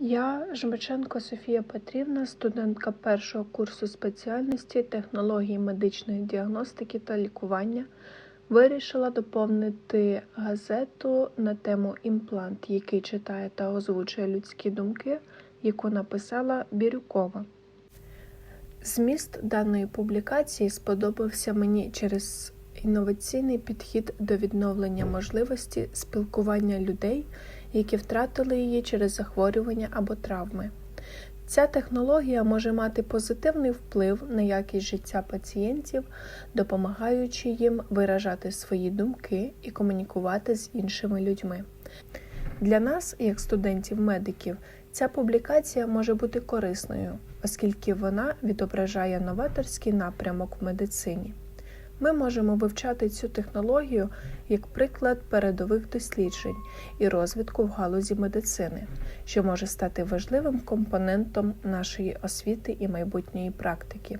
Я Жмиченко Софія Петрівна, студентка першого курсу спеціальності технології медичної діагностики та лікування, вирішила доповнити газету на тему імплант, який читає та озвучує людські думки, яку написала Бірюкова. Зміст даної публікації сподобався мені через інноваційний підхід до відновлення можливості спілкування людей, які втратили її через захворювання або травми. Ця технологія може мати позитивний вплив на якість життя пацієнтів, допомагаючи їм виражати свої думки і комунікувати з іншими людьми. Для нас, як студентів-медиків, ця публікація може бути корисною, оскільки вона відображає новаторський напрямок в медицині. Ми можемо вивчати цю технологію як приклад передових досліджень і розвитку в галузі медицини, що може стати важливим компонентом нашої освіти і майбутньої практики.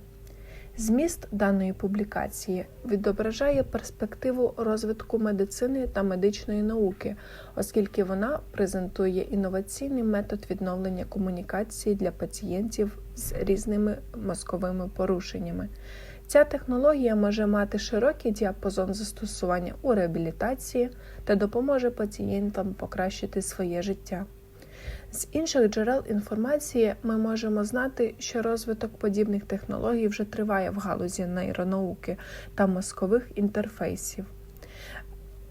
Зміст даної публікації відображає перспективу розвитку медицини та медичної науки, оскільки вона презентує інноваційний метод відновлення комунікації для пацієнтів з різними мозковими порушеннями. Ця технологія може мати широкий діапазон застосування у реабілітації та допоможе пацієнтам покращити своє життя. З інших джерел інформації ми можемо знати, що розвиток подібних технологій вже триває в галузі нейронауки та мозкових інтерфейсів.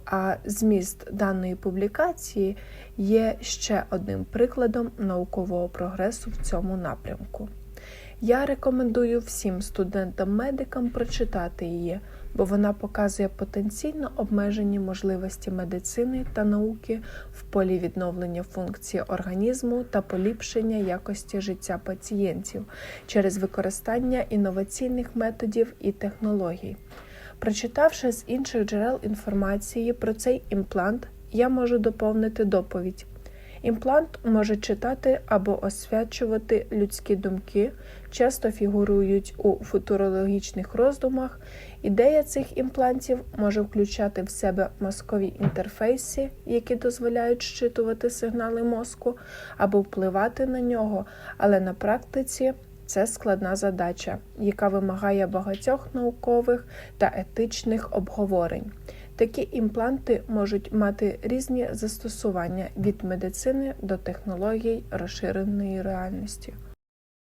А зміст даної публікації є ще одним прикладом наукового прогресу в цьому напрямку. Я рекомендую всім студентам-медикам прочитати її, бо вона показує потенційно обмежені можливості медицини та науки в полі відновлення функції організму та поліпшення якості життя пацієнтів через використання інноваційних методів і технологій. Прочитавши з інших джерел інформації про цей імплант, я можу доповнити доповідь. Імплант може читати або освячувати людські думки, часто фігурують у футурологічних роздумах. Ідея цих імплантів може включати в себе мозкові інтерфейси, які дозволяють щитувати сигнали мозку або впливати на нього, але на практиці це складна задача, яка вимагає багатьох наукових та етичних обговорень. Такі імпланти можуть мати різні застосування від медицини до технологій розширеної реальності.